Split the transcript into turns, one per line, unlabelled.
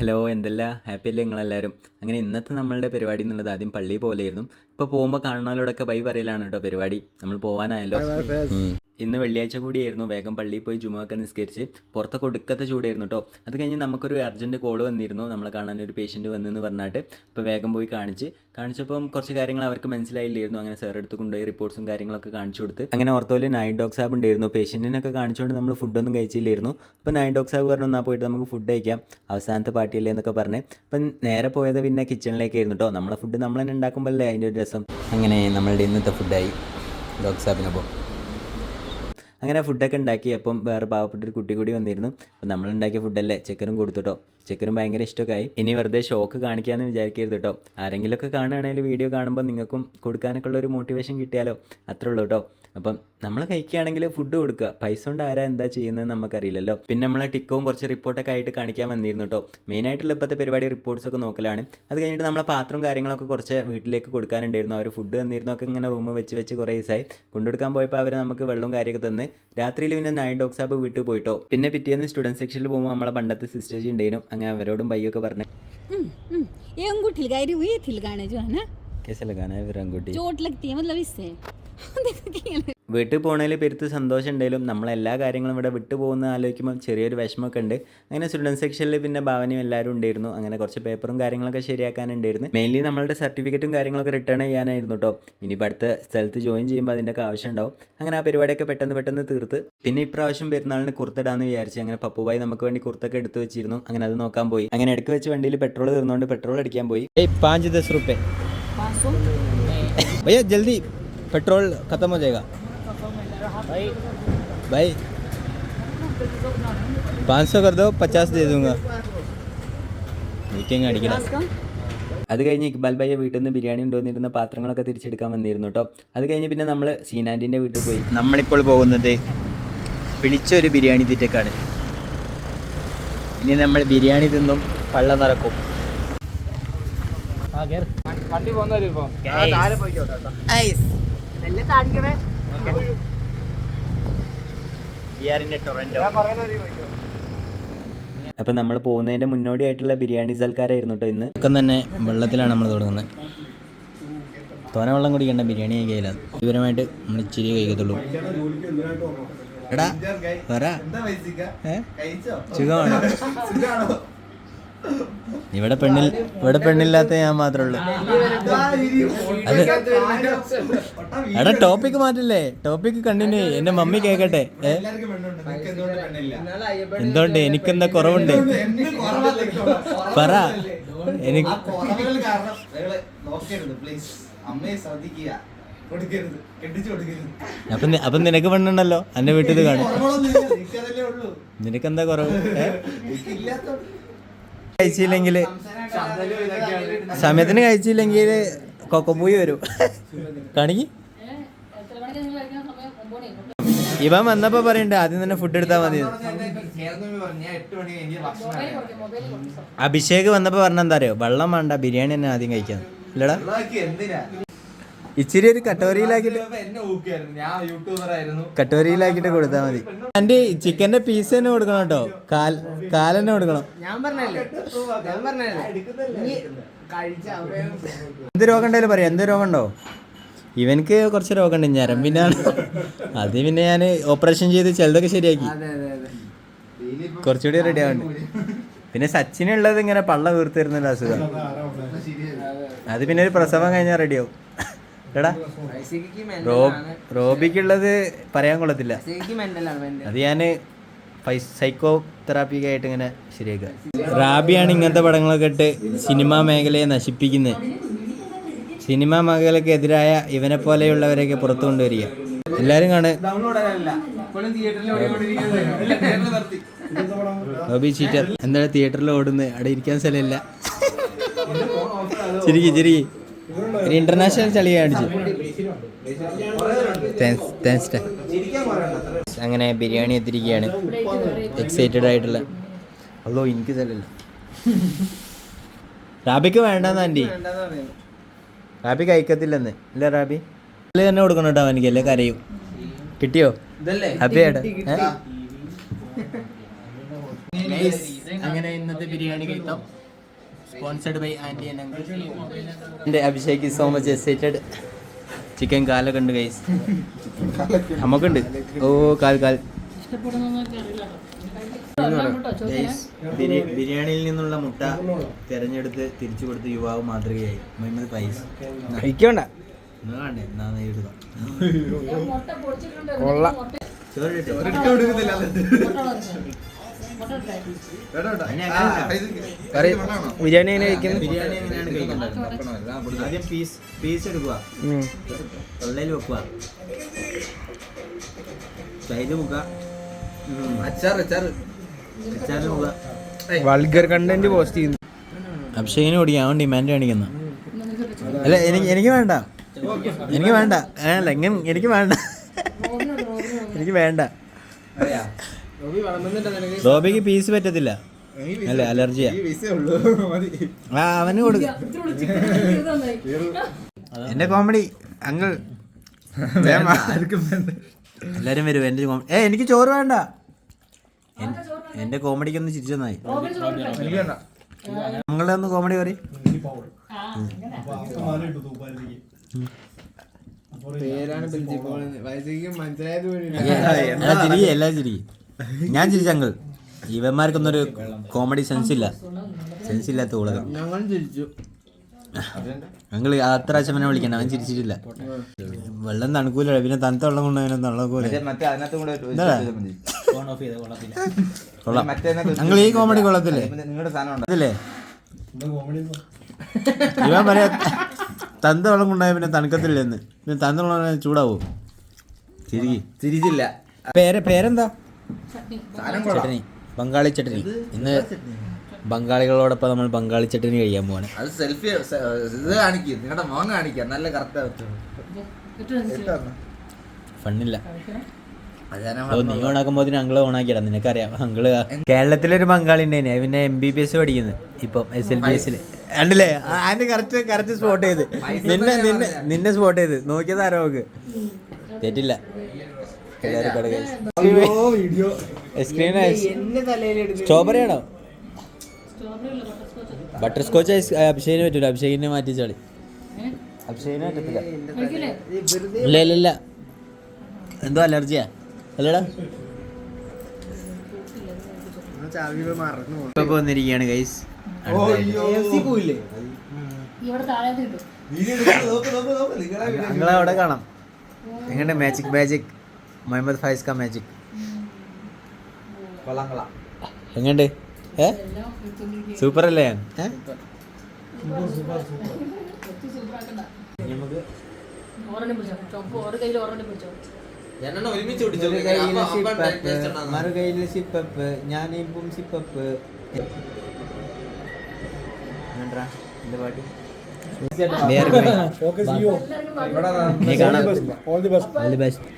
Hello എന്തല്ല? Happy അല്ലേ നിങ്ങളെല്ലാവരും അങ്ങനെ ഇന്നത്തെ നമ്മളുടെ പരിപാടി എന്നുള്ളത് ആദ്യം പള്ളി പോലെയായിരുന്നു. ഇപ്പോൾ പോകുമ്പോൾ കാണുന്നവരോടൊക്കെ ബൈ പറയലാണ് കേട്ടോ പരിപാടി. നമ്മൾ പോവാനായല്ലോ. ഇന്ന് വെള്ളിയാഴ്ച കൂടിയായിരുന്നു. വേഗം പള്ളിയിൽ പോയി ജുമൊക്കെ നിസ്കരിച്ച് പുറത്തൊക്കെ ഒടുക്കത്തെ ചൂടായിരുന്നു കേട്ടോ. അത് കഴിഞ്ഞ് നമുക്കൊരു അർജന്റ് കോൾ വന്നിരുന്നു. നമ്മളെ കാണാൻ ഒരു പേഷ്യന്റ് വന്നെന്ന് പറഞ്ഞിട്ട്. അപ്പോൾ വേഗം പോയി കാണിച്ച്. കാണിച്ചപ്പം കുറച്ച് കാര്യങ്ങൾ അവർക്ക് മനസ്സിലായില്ലായിരുന്നു. അങ്ങനെ സാർ എടുത്ത് കൊണ്ടുപോയി റിപ്പോർട്ട്സും കാര്യങ്ങളൊക്കെ കാണിച്ചു കൊടുത്ത്. അങ്ങനെ ഓർത്തോയിൽ നൈൻ ഡോക് സാബ് ഉണ്ടായിരുന്നു. പേഷ്യന്റിനൊക്കെ കാണിച്ചുകൊണ്ട് നമ്മൾ ഫുഡൊന്നും കഴിച്ചില്ലായിരുന്നു. അപ്പോൾ നൈൻ ഡോക് സാബ് പറഞ്ഞു എന്നാൽ പോയിട്ട് നമുക്ക് ഫുഡ് കഴിക്കാം. അവസാനത്തെ പാർട്ടിയല്ലേ എന്നൊക്കെ പറഞ്ഞ്. അപ്പം നേരെ പോയത് പിന്നെ കിച്ചണിലേക്കായിരുന്നു കേട്ടോ നമ്മളെ ഫുഡ് നമ്മൾ തന്നെ ഉണ്ടാക്കുമ്പോഴല്ലേ അതിന്റെ ഒരു രസം. അങ്ങനെ നമ്മളുടെ ഇന്നത്തെ ഫുഡായി ഡോഗ് സാബിനൊപ്പം അങ്ങനെ ഫുഡൊക്കെ ഉണ്ടാക്കി. അപ്പം വേറെ പാവപ്പെട്ടൊരു കുട്ടി കൂടി വന്നിരുന്നു. അപ്പം നമ്മൾ ഉണ്ടാക്കിയ ഫുഡല്ലേ കൊടുത്തു കൊടുത്തുട്ടോ ചെക്കനും ഭയങ്കര ഇഷ്ടമൊക്കെ ആയി. ഇനി വെറുതെ ഷോക്ക് കാണിക്കാമെന്ന് വിചാരിക്കരുത് കേട്ടോ ആരെങ്കിലുമൊക്കെ കാണുകയാണെങ്കിൽ വീഡിയോ കാണുമ്പോൾ നിങ്ങൾക്കും കൊടുക്കാനൊക്കെ ഉള്ള ഒരു മോട്ടിവേഷൻ കിട്ടിയാലോ? അത്രേ ഉള്ളൂ കേട്ടോ അപ്പം നമ്മൾ കഴിക്കുകയാണെങ്കിൽ ഫുഡ് കൊടുക്കുക. പൈസ കൊണ്ട് ആരാ എന്താ ചെയ്യുന്നത് നമുക്കറിയില്ലല്ലോ. പിന്നെ നമ്മളെ ടിക്കവും കുറച്ച് റിപ്പോർട്ടൊക്കെ ആയിട്ട് കാണിക്കാൻ വന്നിരുന്നു കേട്ടോ മെയിനായിട്ടുള്ള ഇപ്പോഴത്തെ പരിപാടി റിപ്പോർട്ട്സ് ഒക്കെ നോക്കലാണ്. അത് കഴിഞ്ഞിട്ട് നമ്മളെ പാത്രവും കാര്യങ്ങളൊക്കെ കുറച്ച് വീട്ടിലേക്ക് കൊടുക്കാനുണ്ടായിരുന്നു. അവർ ഫുഡ് തന്നിരുന്നു. ഒക്കെ ഇങ്ങനെ റൂം വെച്ച് വെച്ച് കുറേ ദിവസമായി. കൊണ്ടുകൊടുക്കാൻ പോയപ്പോൾ അവർ നമുക്ക് വെള്ളവും കാര്യമൊക്കെ തന്ന് രാത്രിയിൽ പിന്നെ നൈൻ ഡോക്സ് ആപ്പ് വീട്ടിൽ പോയിട്ടോ പിന്നെ പിറ്റേന്ന് സ്റ്റുഡന്റ് സെക്ഷനിൽ പോകുമ്പോൾ നമ്മളെ പണ്ടത്തെ സിസ്റ്റേജ് ഉണ്ടായിരുന്നു അങ്ങനെ അവരോടും ബയ്യൊക്കെ പറഞ്ഞു
हम्म, हम्म। ये अंगूठी लगाई रही हुई थी लगाने जो है ना
കേസ് ലഗാനാ വിറങ്കുട്ടി
चोट लगती है मतलब इससे देखो क्या लग-
വീട്ടിൽ പോകണേൽ പെരുത്ത് സന്തോഷം ഉണ്ടെങ്കിലും നമ്മളെല്ലാ കാര്യങ്ങളും ഇവിടെ വിട്ടു പോകുന്ന ആലോചിക്കുമ്പോൾ ചെറിയൊരു വിഷമമൊക്കെ ഉണ്ട് അങ്ങനെ സ്റ്റുഡന്റ് സെക്ഷനിൽ പിന്നെ ഭാവനയും എല്ലാവരും ഉണ്ടായിരുന്നു. അങ്ങനെ കുറച്ച് പേപ്പറും കാര്യങ്ങളൊക്കെ ശരിയാക്കാനുണ്ടായിരുന്നു. മെയിൻലി നമ്മളുടെ സർട്ടിഫിക്കറ്റും കാര്യങ്ങളൊക്കെ റിട്ടേൺ ചെയ്യാനായിരുന്നു കേട്ടോ ഇനിയിപ്പോൾ അടുത്ത സ്ഥലത്ത് ജോയിൻ ചെയ്യുമ്പോൾ അതിന്റെയൊക്കെ ആവശ്യം ഉണ്ടാവും. അങ്ങനെ ആ പരിപാടിയൊക്കെ പെട്ടെന്ന് പെട്ടെന്ന് തീർത്ത്. പിന്നെ ഇപ്രാവശ്യം പെരുന്നാളിന് കുർത്തിടാന്ന് വിചാരിച്ചു അങ്ങനെ പപ്പുബായി നമുക്ക് വേണ്ടി കുർത്തൊക്കെ എടുത്ത് വെച്ചിരുന്നു. അങ്ങനെ അത് നോക്കാൻ പോയി. അങ്ങനെ ഇടയ്ക്ക് വെച്ച് വണ്ടിയിൽ പെട്രോൾ തീർന്നുകൊണ്ട് പെട്രോൾ അടിക്കാൻ പോയി. പാഞ്ച്
ദശ
റുപ്യ. ഭയ്യ ജൽദി. പെട്രോൾ ഖത്തമോ ചെയ്യുക भाई पाँच सौ कर दो पचास दे दूंगा മീറ്റിംഗ് അടിക്കണം
पचास का
അത് കഴിഞ്ഞ് ഇക്ബാൽ ഭായി വീട്ടിൽ നിന്ന് ബിരിയാണി കൊണ്ടുവന്നിരുന്ന പാത്രങ്ങളൊക്കെ തിരിച്ചെടുക്കാൻ വന്നിരുന്നു കേട്ടോ അത് കഴിഞ്ഞ് പിന്നെ നമ്മൾ സീനാൻറ്റിൻ്റെ വീട്ടിൽ പോയി നമ്മളിപ്പോൾ പോകുന്നത് പിടിച്ചൊരു ബിരിയാണി തീറ്റക്കാണ് ഇനി നമ്മൾ ബിരിയാണി തിന്നും പള്ള നിറക്കും അപ്പം നമ്മൾ പോകുന്നതിന്റെ മുന്നോടിയായിട്ടുള്ള ബിരിയാണി സൽക്കാരായിരുന്നു കേട്ടോ ഇന്ന്. ഒക്കെ തന്നെ വെള്ളത്തിലാണ് നമ്മൾ തുടങ്ങുന്നത്. തോന വെള്ളം കുടിക്കേണ്ട ബിരിയാണി കഴിക്കില്ല വിവരമായിട്ട് നമ്മൾ ഇച്ചിരി കഴിക്കത്തുള്ളൂ. എടാ പറ? സുഖമാണോ? ഇവിടെ പെണ്ണിൽ ഇവിടെ പെണ്ണില്ലാത്ത ഞാൻ മാത്രമേ ഉള്ളൂ. എടാ ടോപ്പിക് മാറ്റില്ലേ? Topic continue. എന്റെ മമ്മി കേക്കട്ടെ? എന്തുകൊണ്ട്? എനിക്കെന്താ കുറവുണ്ട്? പറ. എനിക്ക് അപ്പൊ അപ്പൊ നിനക്ക് പെണ്ണുണ്ടല്ലോ? എന്റെ വീട്ടിൽ കാണും. നിനക്കെന്താ കുറവ്? കഴിച്ചില്ലെങ്കിൽ സമയത്തിന് കഴിച്ചില്ലെങ്കിൽ കൊക്കപ്പൂയി വരും. കാണിക്ക്. ഇവൻ വന്നപ്പോ പറയണ്ട ആദ്യം തന്നെ ഫുഡ് എടുത്താൽ മതി. അഭിഷേക് വന്നപ്പോ പറഞ്ഞെന്താ അറിയോ? വെള്ളം വേണ്ട ബിരിയാണി തന്നെ ആദ്യം കഴിക്കാൻ ഇല്ലടാ. ഇച്ചിരി ഒരു കട്ടോരിയിലാക്കിട്ട് കൊടുത്താ കൊടുത്താൽ മതി എന്റെ ചിക്കന്റെ പീസ് തന്നെ കൊടുക്കണം കേട്ടോ. കാൽ കാൽ തന്നെ കൊടുക്കണം.
ഞാൻ പറഞ്ഞല്ലേ? ഞാൻ പറഞ്ഞല്ലേ? നീ കഴിച്ച അവരെ
എന്ത് രോഗം ഉണ്ടായാലും പറയാം. എന്ത് രോഗം ഉണ്ടോ? ഇവനക്ക് കുറച്ച് രോഗമുണ്ട്. ഞരമ്പിനാണ് അത് പിന്നെ ഞാൻ ഓപ്പറേഷൻ ചെയ്ത് ചിലതൊക്കെ ശരിയാക്കി. കുറച്ചുകൂടി റെഡി ആവുന്നുണ്ട് പിന്നെ സച്ചിനുള്ളത് ഇങ്ങനെ പള്ള വീർത്തിരുന്നില്ല അസുഖം. അത് പിന്നെ ഒരു പ്രസവം കഴിഞ്ഞാൽ റെഡിയാവും എടാ റോബിക്കുള്ളത് പറയാൻ കൊള്ളത്തില്ല. അത് ഞാൻ സൈക്കോ തെറാപ്പിക്ക് ആയിട്ട് ഇങ്ങനെ ശരിയാക്കുക റാബിയാണ് ഇങ്ങനത്തെ പടങ്ങളൊക്കെ ഇട്ട് സിനിമാ മേഖലയെ നശിപ്പിക്കുന്നത് സിനിമാ മേഖലക്കെതിരായ ഇവനെ പോലെയുള്ളവരെയൊക്കെ പുറത്തു കൊണ്ടുവരിക. എല്ലാവരും
ഇപ്പോഴും തിയേറ്ററിൽ
റോബി ചീറ്റർ. എന്താണ് തിയേറ്ററിൽ ഓടുന്നത് അവിടെ ഇരിക്കാൻ സ്ഥലമില്ല. ചിരിക്കി ചിരിക്കി. ഒരു ഇന്റർനാഷണൽ ചളി അടിച്ചു. അങ്ങനെ ബിരിയാണി എത്തിരിക്കുകയാണ് എക്സൈറ്റഡ് ആയിട്ടുള്ള. അല്ലോ എനിക്ക് സ്ഥലമില്ല റാബിക്ക് വേണ്ടെന്ന് ആന്റി. റാബി കഴിക്കത്തില്ലെന്ന്. അല്ലേ റാബി. തന്നെ കൊടുക്കണം കേട്ടോ എനിക്ക് അല്ലേ കരയും. കിട്ടിയോ?
ഇതല്ലേ?
ഹാപ്പി അങ്ങനെ ഇന്നത്തെ ബിരിയാണി കഴിക്കാം സ്പോൺസർഡ് ബൈ ആന്റി എന്റെ Abhishek so much excited chicken കാലൊക്കെ ഉണ്ട് ഗൈസ് നമുക്കുണ്ട് ഓ കാൽ കാൽ. ബിരിയാണിയിൽ നിന്നുള്ള മുട്ട തിരഞ്ഞെടുത്ത് തിരിച്ചു കൊടുത്ത് യുവാവ് മാതൃകയായി. മുഹമ്മദ് ഫൈസ്
കഴിക്കണ്ട. കൊള്ളാം.
ചോറ്
കറി ബിരിയാണി എങ്ങനെ കഴിക്കുന്നത്
ബിരിയാണി എങ്ങനെയാണ് കഴിക്കുന്നത് ആദ്യം പീസ് പീസ് എടുക്കുക. തൊള്ളയിൽ വെക്കുക തൈര് മുക്കുക
അച്ചാർ അച്ചാറ്
അച്ചാറ് മുക്കുക
വൾഗർ കണ്ടന്റ് പോസ്റ്റ് ചെയ്യുന്നു.
അഭിഷേകിനെ ഓടിക്കാൻ അവൻ ഡിമാൻഡ് കാണിക്കുന്ന. അല്ല എനിക്ക് എനിക്ക് വേണ്ട. എനിക്ക് വേണ്ട. അല്ല എങ്ങനെ എനിക്ക് വേണ്ട. എനിക്ക് വേണ്ട. റോബിക്ക് പീസ് പറ്റത്തില്ല. അല്ല അലർജിയാ. ആ അവന് കൊടുക്ക. എന്റെ കോമഡി അങ്കിൾ. എല്ലാരും വരും എന്റെ കോമഡി ഏ എനിക്ക് ചോറ് വേണ്ട. എന്റെ കോമഡിക്ക് ഒന്ന് ചിരിച്ചു തന്നായി നിങ്ങളെ ഒന്ന് കോമഡി പറയും.
പേരാണ്
എല്ലാ ചിരി എല്ലാ ചിരി. ഞാൻ ചിരിച്ചങ്കിൾ ജീവന്മാർക്കൊന്നും ഒരു കോമഡി സെൻസ് ഇല്ല. സെൻസ് ഇല്ലാത്ത ഉള്ളത്
ഞങ്ങൾ
അത്ര അച്ഛനെ വിളിക്കണ്ട. അവൻ ചിരിച്ചിട്ടില്ല. വെള്ളം തണുക്കൂല. പിന്നെ തണുത്ത വെള്ളം കൊണ്ട് അവനെ തണുക്കൂല. കൊള്ളാം ഞങ്ങൾ ഈ കോമഡി കൊള്ളത്തില്ലേ? അതല്ലേ? ഇവൻ പറയാ തന്ത വെള്ളം കൊണ്ടായ പിന്നെ തണുക്കത്തില്ലെന്ന്. പിന്നെ തന്ത വെള്ളം ചൂടാവോ? ചിരിക്കി.
തിരിച്ചില്ല
പേര് പേരെന്താ? ചട്ടനി ബംഗാളി ചട്ടണി ഇന്ന് ബംഗാളികളോടൊപ്പം നമ്മൾ ബംഗാളി ചട്ടണി കഴിയാൻ പോവാണ്.
അത് സെൽഫി ഇത് കാണിക്കും. നിങ്ങളുടെ മോൻ കാണിക്കാം. നല്ല കറക്റ്റ്
ഫണ്ണില്ല. നീ ഓണാക്കുമ്പോ അങ്കിൾ ഓണാക്കിയടാ നിനക്കറിയാം. അങ്കിൾ കേരളത്തിലൊരു ബംഗാളി ഉണ്ടായിന്. പിന്നെ എം ബി ബി എസ് പഠിക്കുന്നത് ഇപ്പം എസ് എൽ ബി എസിൽ കണ്ടില്ലേ? അതിന്റെ കറക്റ്റ് കറക്റ്റ് സ്പോട്ട് ചെയ്ത്. നിന്നെ നിന്നെ നിന്നെ സ്പോട്ട് ചെയ്ത്. നോക്കിയത് ആരോ തെറ്റില്ല. സ്ട്രോബെറി ആണോ? ബട്ടർ സ്കോച്ച് അഭിഷേകിന് പറ്റൂല. അഭിഷേകിനെ മാറ്റി ചളി. അഭിഷേകിനെ പറ്റത്തില്ല. ഇല്ല ഇല്ല. ഇല്ല എന്തോ അലർജിയാ. അല്ലടാ. ഇപ്പൊ വന്നിരിക്കുകയാണ് ഗൈസ് നിങ്ങളെ അവിടെ കാണാം. എങ്ങനെ മാജിക് മാജിക് മുഹമ്മദ് ഫൈസ് കാ മാജിക് എങ്ങണ്ട് ഏ? സൂപ്പർ അല്ലേ ഞാൻ സിപ്പപ്പ്, ഞാനിപ്പം സിപ്പപ്പ്. എന്താ പാട്ട്? ഓൾ ദി നീ